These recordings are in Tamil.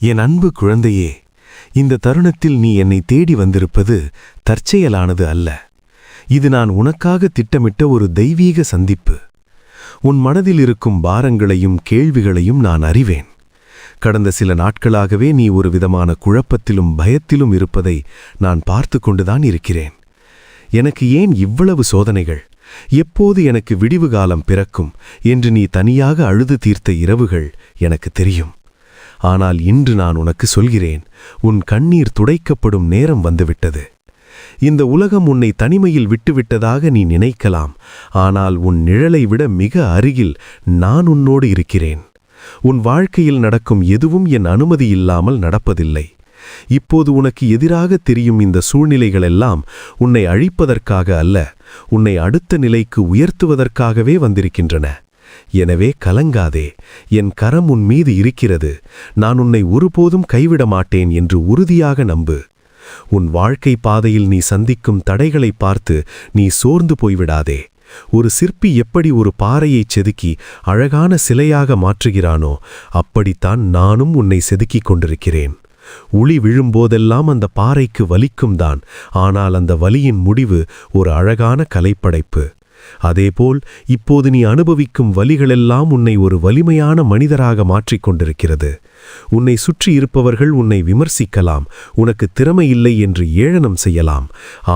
என் அன்பு குழந்தையே இந்த தருணத்தில் நீ என்னை தேடி வந்திருப்பது தற்செயலானது அல்ல. இது நான் உனக்காக திட்டமிட்ட ஒரு தெய்வீக சந்திப்பு. உன் மனதில் இருக்கும் பாரங்களையும் கேள்விகளையும் நான் அறிவேன். கடந்த சில நாட்களாகவே நீ ஒரு விதமான குழப்பத்திலும் பயத்திலும் இருப்பதை நான் பார்த்து கொண்டுதான் இருக்கிறேன். எனக்கு ஏன் இவ்வளவு சோதனைகள்? எப்போது எனக்கு விடிவு காலம் பிறக்கும்? என்று நீ தனியாக அழுது தீர்த்த இரவுகள் எனக்கு தெரியும். ஆனால் இன்று நான் உனக்கு சொல்கிறேன் உன் கண்ணீர் துடைக்கப்படும் நேரம் வந்துவிட்டது. இந்த உலகம் உன்னை தனிமையில் விட்டுவிட்டதாக நீ நினைக்கலாம் ஆனால் உன் நிழலை விட மிக அருகில் நான் உன்னோடு இருக்கிறேன். உன் வாழ்க்கையில் நடக்கும் எதுவும் என் அனுமதி இல்லாமல் நடப்பதில்லை. இப்போது உனக்கு எதிராக தெரியும் இந்த சூழ்நிலைகளெல்லாம் உன்னை அழிப்பதற்காக அல்ல உன்னை அடுத்த நிலைக்கு உயர்த்துவதற்காகவே வந்திருக்கின்றன. எனவே கலங்காதே என் கரம் உன் மீது இருக்கிறது நான் உன்னை ஒருபோதும் கைவிட மாட்டேன் என்று உறுதியாக நம்பு. உன் வாழ்க்கை பாதையில் நீ சந்திக்கும் தடைகளை பார்த்து நீ சோர்ந்து போய்விடாதே. ஒரு சிற்பி எப்படி ஒரு பாறையைச் செதுக்கி அழகான சிலையாக மாற்றுகிறானோ அப்படித்தான் நானும் உன்னை செதுக்கிக் கொண்டிருக்கிறேன். உளி விழும்போதெல்லாம் அந்த பாறைக்கு வலிக்கும் தான் ஆனால் அந்த வலியின் முடிவு ஒரு அழகான கலைப்படைப்பு. அதேபோல் இப்போது நீ அனுபவிக்கும் வலிகளெல்லாம் உன்னை ஒரு வலிமையான மனிதராக மாற்றிக் கொண்டிருக்கிறது. உன்னை சுற்றி இருப்பவர்கள் உன்னை விமர்சிக்கலாம் உனக்கு திறமை இல்லை என்று ஏளனம் செய்யலாம்.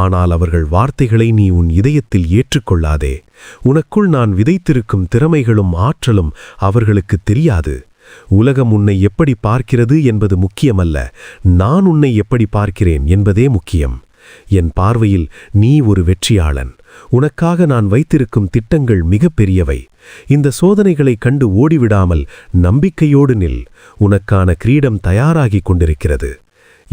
ஆனால் அவர்கள் வார்த்தைகளை நீ உன் இதயத்தில் ஏற்றுக்கொள்ளாதே. உனக்குள் நான் விதைத்திருக்கும் திறமைகளும் ஆற்றலும் அவர்களுக்கு தெரியாது. உலகம் உன்னை எப்படி பார்க்கிறது என்பது முக்கியமல்ல. நான் உன்னை எப்படி பார்க்கிறேன் என்பதே முக்கியம். என் பார்வையில் நீ ஒரு வெற்றியாளன். உனக்காக நான் வைத்திருக்கும் திட்டங்கள் மிகப்பெரியவை. இந்த சோதனைகளை கண்டு ஓடிவிடாமல் நம்பிக்கையோடு நில். உனக்கான கிரீடம் தயாராகிக் கொண்டிருக்கிறது.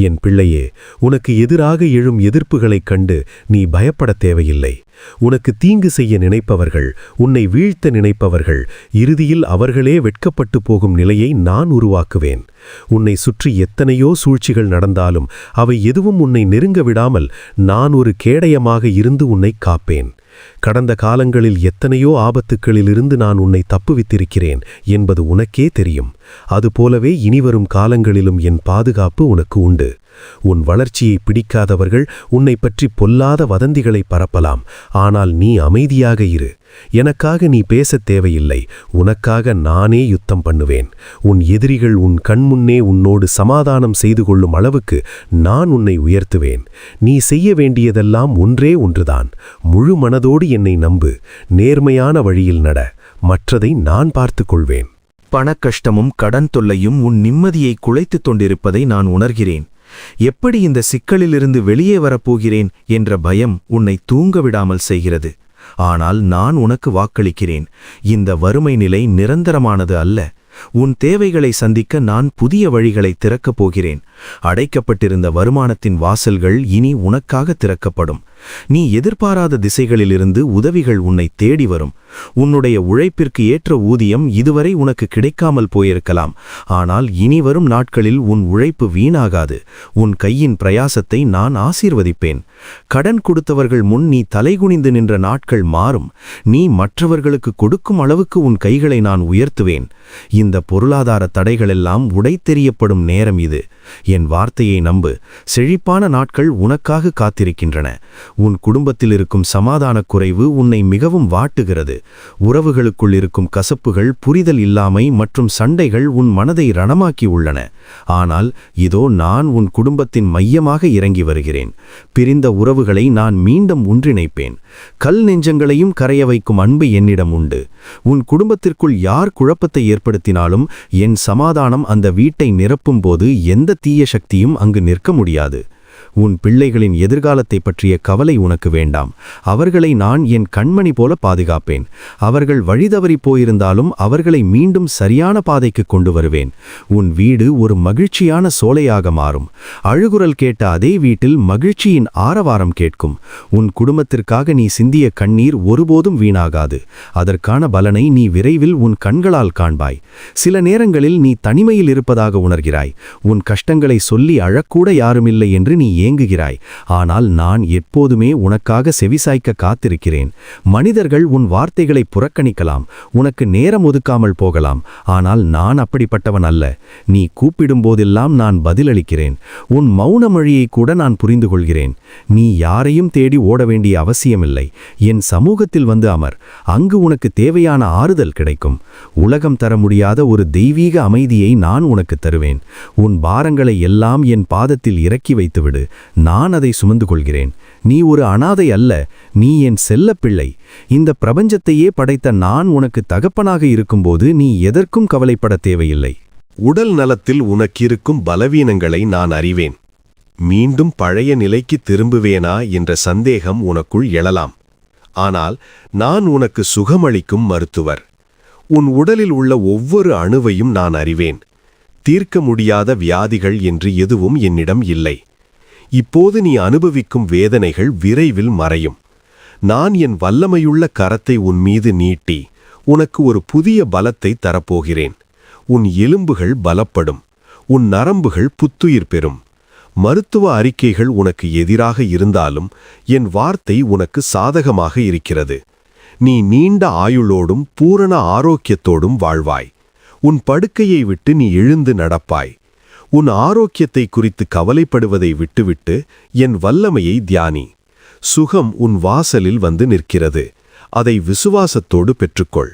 என் பிள்ளையே உனக்கு எதிராக எழும் எதிர்ப்புகளைக் கண்டு நீ பயப்படத் தேவையில்லை. உனக்கு தீங்கு செய்ய நினைப்பவர்கள் உன்னை வீழ்த்த நினைப்பவர்கள் இறுதியில் அவர்களே வெட்கப்பட்டு போகும் நிலையை நான் உருவாக்குவேன். உன்னை சுற்றி எத்தனையோ சூழ்ச்சிகள் நடந்தாலும் அவை எதுவும் உன்னை நெருங்க விடாமல் நான் ஒரு கேடயமாக இருந்து உன்னை காப்பேன். கடந்த காலங்களில் எத்தனையோ ஆபத்துக்களிலிருந்து நான் உன்னை தப்புவித்திருக்கிறேன் என்பது உனக்கே தெரியும். அதுபோலவே இனிவரும் காலங்களிலும் என் பாதுகாப்பு உனக்கு உண்டு. உன் வளர்ச்சியை பிடிக்காதவர்கள் உன்னை பற்றி பொல்லாத வதந்திகளை பரப்பலாம். ஆனால் நீ அமைதியாக இரு. எனக்காக நீ பேசத் தேவையில்லை. உனக்காக நானே யுத்தம் பண்ணுவேன். உன் எதிரிகள் உன் கண்முன்னே உன்னோடு சமாதானம் செய்து கொள்ளும் அளவுக்கு நான் உன்னை உயர்த்துவேன். நீ செய்ய வேண்டியதெல்லாம் ஒன்றே ஒன்றுதான். முழு மனதோடு என்னை நம்பு. நேர்மையான வழியில் நட. மற்றதை நான் பார்த்து கொள்வேன். பணக்கஷ்டமும் கடன் தொல்லையும் உன் நிம்மதியை குலைத்துக் கொண்டிருப்பதை நான் உணர்கிறேன். எப்படி இந்த சிக்கலிலிருந்து வெளியே வரப்போகிறேன் என்ற பயம் உன்னை தூங்க விடாமல் செய்கிறது. ஆனால் நான் உனக்கு வாக்களிக்கிறேன். இந்த வறுமை நிலை நிரந்தரமானது அல்ல. உன் தேவைகளை சந்திக்க நான் புதிய வழிகளை திறக்கப் போகிறேன். அடைக்கப்பட்டிருந்த வருமானத்தின் வாசல்கள் இனி உனக்காக திறக்கப்படும். நீ எதிர்பாராத திசைகளிலிருந்து உதவிகள் உன்னை தேடி வரும். உன்னுடைய உழைப்பிற்கு ஏற்ற ஊதியம் இதுவரை உனக்கு கிடைக்காமல் போயிருக்கலாம். ஆனால் இனி வரும் நாட்களில் உன் உழைப்பு வீணாகாது. உன் கையின் பிரயாசத்தை நான் ஆசீர்வதிப்பேன். கடன் கொடுத்தவர்கள் முன் நீ தலைகுனிந்து நின்ற நாட்கள் மாறும். நீ மற்றவர்களுக்கு கொடுக்கும் அளவுக்கு உன் கைகளை நான் உயர்த்துவேன். இந்த பொருளாதார தடைகளெல்லாம் உடைத்தெறியப்படும் நேரம் இது. என் வார்த்தையை நம்பு. செழிப்பான நாட்கள் உனக்காக காத்திருக்கின்றன. உன் குடும்பத்தில் இருக்கும் சமாதானக் குறைவு உன்னை மிகவும் வாட்டுகிறது. உறவுகளுக்குள் இருக்கும் கசப்புகள் புரிதல் இல்லாமை மற்றும் சண்டைகள் உன் மனதை ரணமாக்கி உள்ளன. ஆனால் இதோ நான் உன் குடும்பத்தின் மையமாக இறங்கி வருகிறேன். பிரிந்த உறவுகளை நான் மீண்டும் ஒன்றிணைப்பேன். கல் நெஞ்சங்களையும் கரைய வைக்கும் அன்பு என்னிடம் உண்டு. உன் குடும்பத்திற்குள் யார் குழப்பத்தை ஏற்படுத்தி ஏற்படுத்தினாலும் என் சமாதானம் அந்த வீட்டை நிரப்பும் போது எந்த தீய சக்தியும் அங்கு நிற்க முடியாது. உன் பிள்ளைகளின் எதிர்காலத்தை பற்றிய கவலை உனக்கு வேண்டாம். அவர்களை நான் என் கண்மணி போல பாதுகாப்பேன். அவர்கள் வழிதவறி போயிருந்தாலும் அவர்களை மீண்டும் சரியான பாதைக்கு கொண்டு வருவேன். உன் வீடு ஒரு மகிழ்ச்சியான சோலையாக மாறும். அழுகுரல் கேட்ட அதே வீட்டில் மகிழ்ச்சியின் ஆரவாரம் கேட்கும். உன் குடும்பத்திற்காக நீ சிந்திய கண்ணீர் ஒருபோதும் வீணாகாது. அதற்கான பலனை நீ விரைவில் உன் கண்களால் காண்பாய். சில நேரங்களில் நீ தனிமையில் இருப்பதாக உணர்கிறாய். உன் கஷ்டங்களை சொல்லி அழக்கூட யாருமில்லை என்று நீ ஏங்குகிறாய். ஆனால் நான் எப்போதுமே உனக்காக செவிசாய்க்க காத்திருக்கிறேன். மனிதர்கள் உன் வார்த்தைகளை புறக்கணிக்கலாம். உனக்கு நேரம் ஒதுக்காமல் போகலாம். ஆனால் நான் அப்படிப்பட்டவன் அல்ல. நீ கூப்பிடும் போதெல்லாம் நான் பதிலளிக்கிறேன். உன் மௌன மொழியை கூட நான் புரிந்து கொள்கிறேன் நீ யாரையும் தேடி ஓட வேண்டிய அவசியமில்லை. என் சமூகத்தில் வந்து அமர். அங்கு உனக்கு தேவையான ஆறுதல் கிடைக்கும். உலகம் தர முடியாத ஒரு தெய்வீக அமைதியை நான் உனக்கு தருவேன். உன் பாரங்களை எல்லாம் என் பாதத்தில் இறக்கி வைத்துவிடு. நான் அதை சுமந்து கொள்கிறேன் நீ ஒரு அனாதை அல்ல நீ என் செல்லப்பிள்ளை. இந்த பிரபஞ்சத்தையே படைத்த நான் உனக்கு தகப்பனாக இருக்கும்போது நீ எதற்கும் கவலைப்பட தேவையில்லை. உடல் நலத்தில் உனக்கிருக்கும் பலவீனங்களை நான் அறிவேன். மீண்டும் பழைய நிலைக்கு திரும்புவேனா என்ற சந்தேகம் உனக்குள் எழலாம். ஆனால் நான் உனக்கு சுகமளிக்கும் மருத்துவர். உன் உடலில் உள்ள ஒவ்வொரு அணுவையும் நான் அறிவேன். தீர்க்க முடியாத வியாதிகள் என்று எதுவும் என்னிடம் இல்லை. இப்போது நீ அனுபவிக்கும் வேதனைகள் விரைவில் மறையும். நான் என் வல்லமையுள்ள கரத்தை உன் மீது நீட்டி உனக்கு ஒரு புதிய பலத்தை தரப்போகிறேன். உன் எலும்புகள் பலப்படும் உன் நரம்புகள் புத்துயிர் பெறும். மருத்துவ அறிக்கைகள் உனக்கு எதிராக இருந்தாலும் என் வார்த்தை உனக்கு சாதகமாக இருக்கிறது. நீ நீண்ட ஆயுளோடும் பூரண ஆரோக்கியத்தோடும் வாழ்வாய். உன் படுக்கையை விட்டு நீ எழுந்து நடப்பாய். உன் ஆரோக்கியத்தை குறித்து கவலைப்படுவதை விட்டுவிட்டு என் வல்லமையை தியானி. சுகம் உன் வாசலில் வந்து நிற்கிறது. அதை விசுவாசத்தோடு பெற்றுக்கொள்.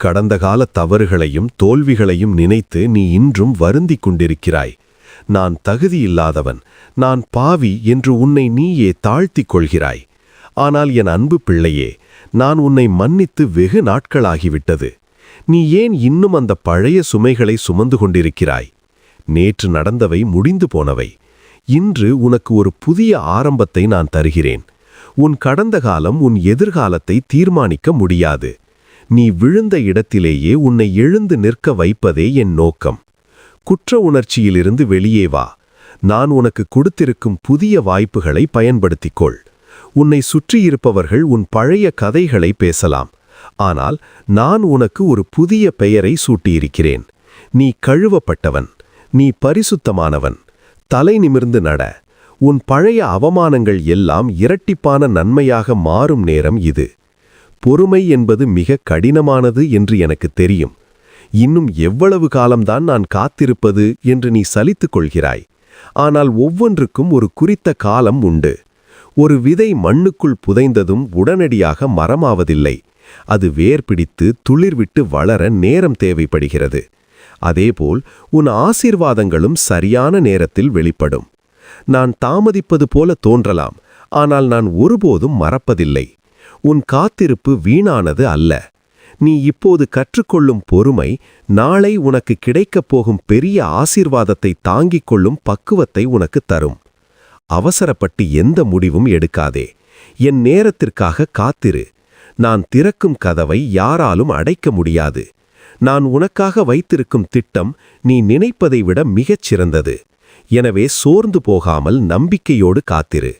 கடந்த கால தவறுகளையும் தோல்விகளையும் நினைத்து நீ இன்றும் வருந்திக் கொண்டிருக்கிறாய். நான் தகுதியில்லாதவன். நான் பாவி என்று உன்னை நீயே தாழ்த்திக் கொள்கிறாய். ஆனால் என் அன்பு பிள்ளையே நான் உன்னை மன்னித்து வெகு நாட்களாகிவிட்டது. நீ ஏன் இன்னும் அந்த பழைய சுமைகளை சுமந்து கொண்டிருக்கிறாய்? நேற்று நடந்தவை முடிந்து போனவை. இன்று உனக்கு ஒரு புதிய ஆரம்பத்தை நான் தருகிறேன். உன் கடந்த காலம் உன் எதிர்காலத்தை தீர்மானிக்க முடியாது. நீ விழுந்த இடத்திலேயே உன்னை எழுந்து நிற்க வைப்பதே என் நோக்கம். குற்ற உணர்ச்சியிலிருந்து வெளியே வா. நான் உனக்கு கொடுத்திருக்கும் புதிய வாய்ப்புகளை பயன்படுத்திக்கொள். உன்னை சுற்றியிருப்பவர்கள் உன் பழைய கதைகளை பேசலாம். ஆனால் நான் உனக்கு ஒரு புதிய பெயரை சூட்டியிருக்கிறேன். நீ கழுவப்பட்டவன். நீ பரிசுத்தமானவன். தலை நிமிர்ந்து நட. உன் பழைய அவமானங்கள் எல்லாம் இரட்டிப்பான நன்மையாக மாறும் நேரம் இது. பொறுமை என்பது மிக கடினமானது என்று எனக்கு தெரியும். இன்னும் எவ்வளவு காலம்தான் நான் காத்திருப்பது என்று நீ சலித்துக் கொள்கிறாய். ஆனால் ஒவ்வொன்றுக்கும் ஒரு குறித்த காலம் உண்டு. ஒரு விதை மண்ணுக்குள் புதைந்ததும் உடனடியாக மரமாவதில்லை. அது வேர் பிடித்து துளிர்விட்டு வளர நேரம் தேவைப்படுகிறது. அதேபோல் உன் ஆசீர்வாதங்களும் சரியான நேரத்தில் வெளிப்படும். நான் தாமதிப்பது போல தோன்றலாம் ஆனால் நான் ஒருபோதும் மறப்பதில்லை. உன் காத்திருப்பு வீணானது அல்ல. நீ இப்போது கற்றுக்கொள்ளும் பொறுமை நாளை உனக்கு கிடைக்கப் போகும் பெரிய ஆசீர்வாதத்தை தாங்கிக் கொள்ளும் பக்குவத்தை உனக்கு தரும். அவசரப்பட்டு எந்த முடிவும் எடுக்காதே. என் நேரத்திற்காக காத்திரு. நான் திறக்கும் கதவை யாராலும் அடைக்க முடியாது. நான் உனக்காக வைத்திருக்கும் திட்டம் நீ நினைப்பதை விட மிகச் சிறந்தது. எனவே சோர்ந்து போகாமல் நம்பிக்கையோடு காத்திரு.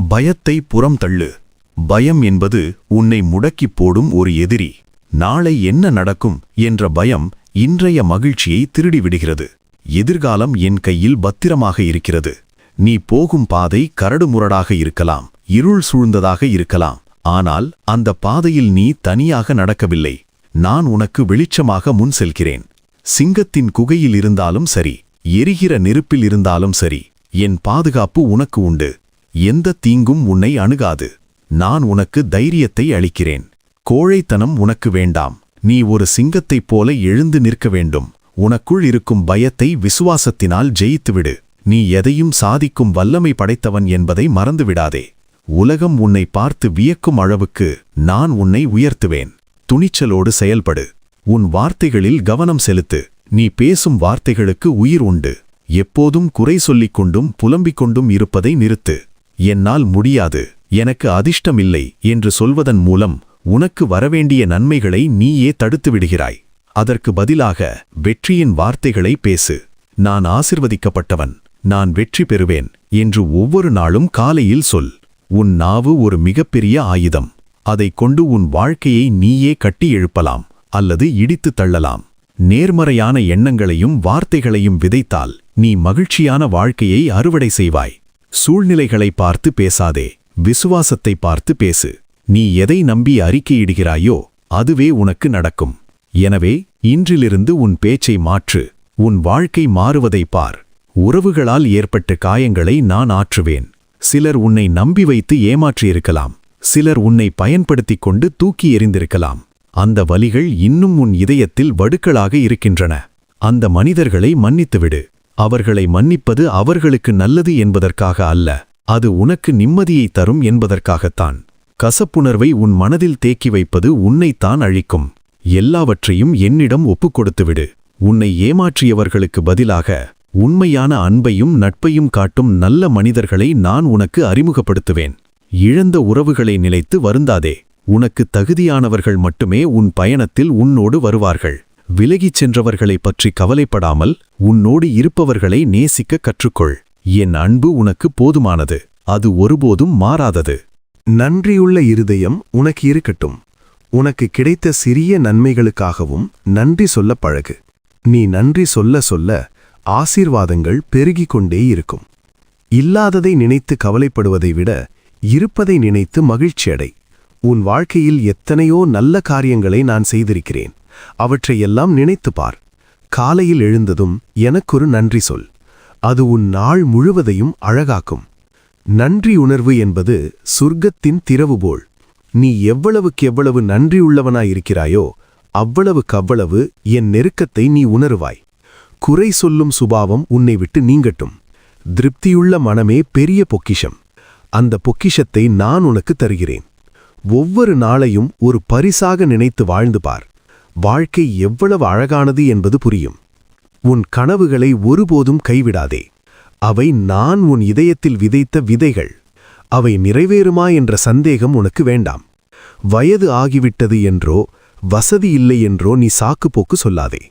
பயத்தை புறம் தள்ளு. பயம் என்பது உன்னை முடக்கிப் போடும் ஒரு எதிரி. நாளை என்ன நடக்கும் என்ற பயம் இன்றைய மகிழ்ச்சியை திருடிவிடுகிறது. எதிர்காலம் என் கையில் பத்திரமாக இருக்கிறது. நீ போகும் பாதை கரடுமுரடாக இருக்கலாம் இருள் சூழ்ந்ததாக இருக்கலாம். ஆனால் அந்த பாதையில் நீ தனியாக நடக்கவில்லை. நான் உனக்கு வெளிச்சமாக முன் செல்கிறேன். சிங்கத்தின் குகையில் இருந்தாலும் சரி எரிகிற நெருப்பில் இருந்தாலும் சரி என் பாதுகாப்பு உனக்கு உண்டு. எந்த தீங்கும் உன்னை அணுகாது. நான் உனக்கு தைரியத்தை அளிக்கிறேன். கோழைத்தனம் உனக்கு வேண்டாம். நீ ஒரு சிங்கத்தைப் போல எழுந்து நிற்க வேண்டும். உனக்குள் இருக்கும் பயத்தை விசுவாசத்தினால் ஜெயித்துவிடு. நீ எதையும் சாதிக்கும் வல்லமை படைத்தவன் என்பதை மறந்துவிடாதே. உலகம் உன்னை பார்த்து வியக்கும் அளவுக்கு நான் உன்னை உயர்த்துவேன். துணிச்சலோடு செயல்படு. உன் வார்த்தைகளில் கவனம் செலுத்து. நீ பேசும் வார்த்தைகளுக்கு உயிர் உண்டு. எப்போதும் குறை சொல்லிக் கொண்டும் புலம்பிக் கொண்டும் இருப்பதை நிறுத்து. என்னால் முடியாது. எனக்கு அதிர்ஷ்டமில்லை என்று சொல்வதன் மூலம் உனக்கு வரவேண்டிய நன்மைகளை நீயே தடுத்து விடுகிறாய் அதற்கு பதிலாக வெற்றியின் வார்த்தைகளை பேசு. நான் ஆசிர்வதிக்கப்பட்டவன். நான் வெற்றி பெறுவேன் என்று ஒவ்வொரு நாளும் காலையில் சொல். உன் நாவு ஒரு மிகப்பெரிய ஆயுதம். அதைக் கொண்டு உன் வாழ்க்கையை நீயே கட்டி எழுப்பலாம் அல்லது இடித்து தள்ளலாம். நேர்மறையான எண்ணங்களையும் வார்த்தைகளையும் விதைத்தால் நீ மகிழ்ச்சியான வாழ்க்கையை அறுவடை செய்வாய். சூழ்நிலைகளை பார்த்து பேசாதே விசுவாசத்தை பார்த்து பேசு. நீ எதை நம்பி அறிக்கையிடுகிறாயோ அதுவே உனக்கு நடக்கும். எனவே இன்றிலிருந்து உன் பேச்சை மாற்று உன் வாழ்க்கை மாறுவதை பார். உறவுகளால் ஏற்பட்ட காயங்களை நான் ஆற்றுவேன். சிலர் உன்னை நம்பி வைத்து ஏமாற்றியிருக்கலாம். சிலர் உன்னை பயன்படுத்திக் கொண்டு தூக்கி எறிந்திருக்கலாம். அந்த வலிகள் இன்னும் உன் இதயத்தில் வடுக்களாக இருக்கின்றன. அந்த மனிதர்களை மன்னித்துவிடு. அவர்களை மன்னிப்பது அவர்களுக்கு நல்லது என்பதற்காக அல்ல அது உனக்கு நிம்மதியை தரும் என்பதற்காகத்தான். கசப்புணர்வை உன் மனதில் தேக்கி வைப்பது உன்னைத்தான் அழிக்கும். எல்லாவற்றையும் என்னிடம் ஒப்புக் கொடுத்துவிடு உன்னை ஏமாற்றியவர்களுக்கு பதிலாக உண்மையான அன்பையும் நட்பையும் காட்டும் நல்ல மனிதர்களை நான் உனக்கு அறிமுகப்படுத்துவேன். இழந்த உறவுகளை நிலைத்து வருந்தாதே. உனக்கு தகுதியானவர்கள் மட்டுமே உன் பயணத்தில் உன்னோடு வருவார்கள். விலகிச் சென்றவர்களை பற்றி கவலைப்படாமல் உன்னோடு இருப்பவர்களை நேசிக்க கற்றுக்கொள். என் அன்பு உனக்கு போதுமானது. அது ஒருபோதும் மாறாதது. நன்றியுள்ள இருதயம் உனக்கு இருக்கட்டும். உனக்கு கிடைத்த சிறிய நன்மைகளுக்காகவும் நன்றி சொல்ல பழகு. நீ நன்றி சொல்ல சொல்ல ஆசீர்வாதங்கள் பெருகிக் கொண்டே இருக்கும். இல்லாததை நினைத்து கவலைப்படுவதை விட இருப்பதை நினைத்து மகிழ்ச்சியடை உன் வாழ்க்கையில் எத்தனையோ நல்ல காரியங்களை நான் செய்திருக்கிறேன். அவற்றையெல்லாம் நினைத்துப் பார். காலையில் எழுந்ததும் எனக்கொரு நன்றி சொல். அது உன் நாள் முழுவதையும் அழகாக்கும். நன்றி உணர்வு என்பது சொர்க்கத்தின் திறவுபோல் நீ எவ்வளவுக்கெவ்வளவு நன்றியுள்ளவனாயிருக்கிறாயோ அவ்வளவுக்கவ்வளவு என் நெருக்கத்தை நீ உணருவாய். குறை சொல்லும் சுபாவம் உன்னை விட்டு நீங்கட்டும். திருப்தியுள்ள மனமே பெரிய பொக்கிஷம். அந்த பொக்கிஷத்தை நான் உனக்கு தருகிறேன். ஒவ்வொரு நாளையும் ஒரு பரிசாக நினைத்து வாழ்ந்து பார். வாழ்க்கை எவ்வளவு அழகானது என்பது புரியும். உன் கனவுகளை ஒருபோதும் கைவிடாதே. அவை நான் உன் இதயத்தில் விதைத்த விதைகள். அவை நிறைவேறுமா என்ற சந்தேகம் உனக்கு வேண்டாம். வயது ஆகிவிட்டது என்றோ வசதி இல்லை என்றோ நீ சாக்குப்போக்கு சொல்லாதே.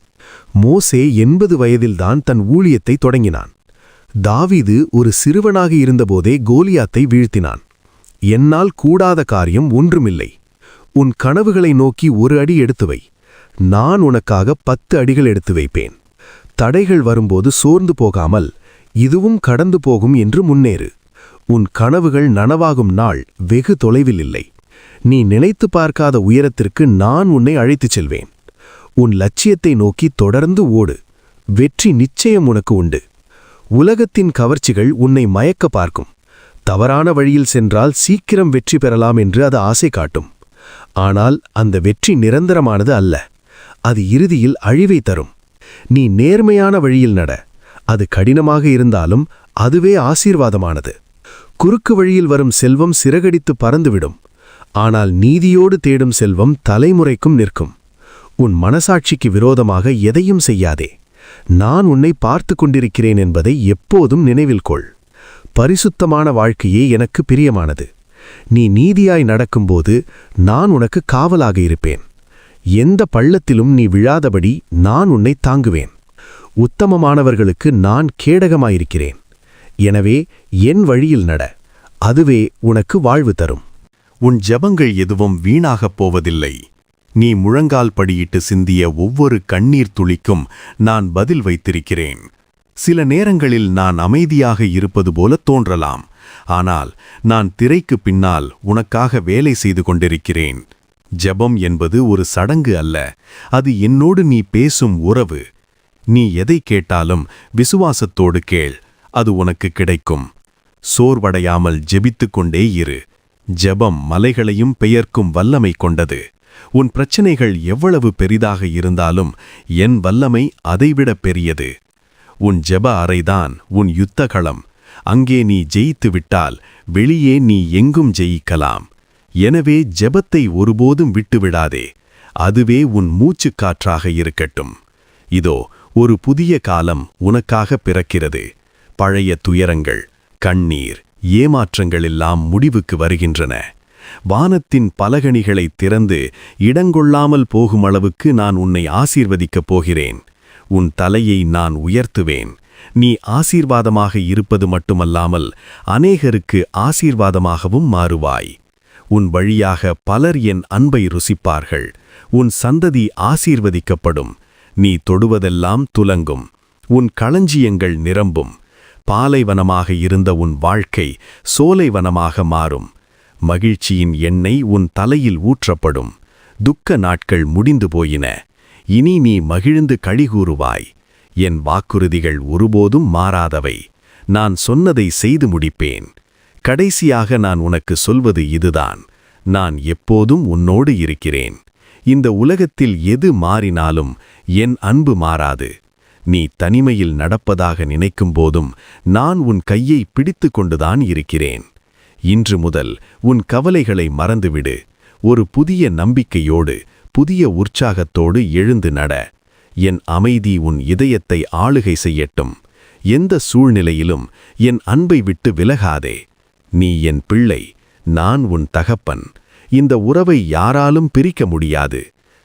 மோசே எண்பது வயதில்தான் தன் ஊழியத்தை தொடங்கினான். தாவீது ஒரு சிறுவனாக இருந்தபோதே கோலியாத்தை வீழ்த்தினான். என்னால் கூடாத காரியம் ஒன்றுமில்லை. உன் கனவுகளை நோக்கி ஒரு அடி எடுத்து வை. நான் உனக்காக பத்து அடிகள் எடுத்து வைப்பேன். தடைகள் வரும்போது சோர்ந்து போகாமல் இதுவும் கடந்து போகும் என்று முன்னேறு. உன் கனவுகள் நனவாகும் நாள் வெகு தொலைவில் இல்லை. நீ நினைத்து பார்க்காத உயரத்திற்கு நான் உன்னை அழைத்துச் செல்வேன். உன் லட்சியத்தை நோக்கி தொடர்ந்து ஓடு. வெற்றி நிச்சயம் உனக்கு உண்டு. உலகத்தின் கவர்ச்சிகள் உன்னை மயக்க பார்க்கும். தவறான வழியில் சென்றால் சீக்கிரம் வெற்றி பெறலாம் என்று அது ஆசை காட்டும். ஆனால் அந்த வெற்றி நிரந்தரமானது அல்ல. அது இறுதியில் அழிவை தரும். நீ நேர்மையான வழியில் நட. அது கடினமாக இருந்தாலும் அதுவே ஆசீர்வாதமானது. குறுக்கு வழியில் வரும் செல்வம் சிறகடித்து பறந்துவிடும். ஆனால் நீதியோடு தேடும் செல்வம் தலைமுறைக்கும் நிற்கும். உன் மனசாட்சிக்கு விரோதமாக எதையும் செய்யாதே. நான் உன்னை பார்த்து கொண்டிருக்கிறேன் என்பதை எப்போதும் நினைவில் கொள். பரிசுத்தமான வாழ்க்கையே எனக்கு பிரியமானது. நீ நீதியாய் நடக்கும்போது நான் உனக்கு காவலாக இருப்பேன். எந்த பள்ளத்திலும் நீ விழாதபடி நான் உன்னை தாங்குவேன். உத்தமமானவர்களுக்கு நான் கேடகமாயிருக்கிறேன். எனவே என் வழியில் நட. அதுவே உனக்கு வாழ்வு தரும். உன் ஜெபங்கள் எதுவும் வீணாகப் போவதில்லை. நீ முழங்கால் படியிட்டு சிந்திய ஒவ்வொரு கண்ணீர் துளிக்கும் நான் பதில் வைத்திருக்கிறேன். சில நேரங்களில் நான் அமைதியாக இருப்பது போல தோன்றலாம். ஆனால் நான் திரைக்கு பின்னால் உனக்காக வேலை செய்து கொண்டிருக்கிறேன். ஜெபம் என்பது ஒரு சடங்கு அல்ல. அது என்னோடு நீ பேசும் உறவு. நீ எதை கேட்டாலும் விசுவாசத்தோடு கேள். அது உனக்கு கிடைக்கும். சோர்வடையாமல் ஜெபித்து கொண்டே இரு. ஜெபம் மலைகளையும் பெயர்க்கும் வல்லமை கொண்டது. உன் பிரச்சனைகள் எவ்வளவு பெரிதாக இருந்தாலும் என் வல்லமை அதைவிட பெரியது. உன் ஜெப அறைதான் உன் யுத்தகளம். அங்கே நீ ஜெயித்து விட்டால் வெளியே நீ எங்கும் ஜெயிக்கலாம். எனவே ஜெபத்தை ஒருபோதும் விட்டுவிடாதே. அதுவே உன் மூச்சுக்காற்றாக இருக்கட்டும். இதோ ஒரு புதிய காலம் உனக்காக பிறக்கிறது. பழைய துயரங்கள் கண்ணீர் ஏமாற்றங்கள் எல்லாம் முடிவுக்கு வருகின்றன. வானத்தின் பலகணிகளை திறந்து இடங்கொள்ளாமல் போகும் அளவுக்கு நான் உன்னை ஆசீர்வதிக்கப் போகிறேன். உன் தலையை நான் உயர்த்துவேன். நீ ஆசீர்வாதமாக இருப்பது மட்டுமல்லாமல் அநேகருக்கு ஆசீர்வாதமாகவும் மாறுவாய். உன் வழியாக பலர் என் அன்பை ருசிப்பார்கள். உன் சந்ததி ஆசீர்வதிக்கப்படும். நீ தொடுவதெல்லாம் துலங்கும். உன் களஞ்சியங்கள் நிரம்பும். பாலைவனமாக இருந்த உன் வாழ்க்கை சோலைவனமாக மாறும். மகிழ்ச்சியின் எண்ணெய் உன் தலையில் ஊற்றப்படும். துக்க நாட்கள் முடிந்து போயின. இனி நீ மகிழ்ந்து கழிகூறுவாய் என் வாக்குறுதிகள் ஒருபோதும் மாறாதவை. நான் சொன்னதை செய்து முடிப்பேன். கடைசியாக நான் உனக்கு சொல்வது இதுதான். நான் எப்போதும் உன்னோடு இருக்கிறேன். இந்த உலகத்தில் எது மாறினாலும் என் அன்பு மாறாது. நீ தனிமையில் நடப்பதாக நினைக்கும் போதும் நான் உன் கையை பிடித்து கொண்டுதான் இருக்கிறேன். இன்று முதல் உன் கவலைகளை மறந்துவிடு. ஒரு புதிய நம்பிக்கையோடு புதிய உற்சாகத்தோடு எழுந்து நட. என் அமைதி உன் இதயத்தை ஆளுகை செய்யட்டும். எந்த சூழ்நிலையிலும் என் அன்பை விட்டு விலகாதே. நீ என் பிள்ளை நான் உன் தகப்பன். இந்த உறவை யாராலும் பிரிக்க முடியாது.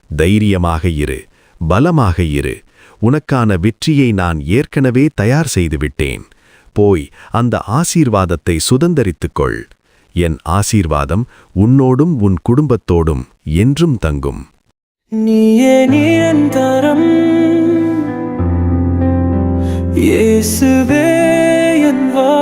தைரியமாக இரு பலமாக இரு. உனக்கான வெற்றியை நான் ஏற்கனவே தயார் செய்துவிட்டேன். போய் அந்த ஆசீர்வாதத்தை சுதந்தரித்துக்கொள். என் ஆசீர்வாதம் உன்னோடும் உன் குடும்பத்தோடும் என்றும் தங்கும். நீயே நிரந்தரம். இயேசுவே என் வா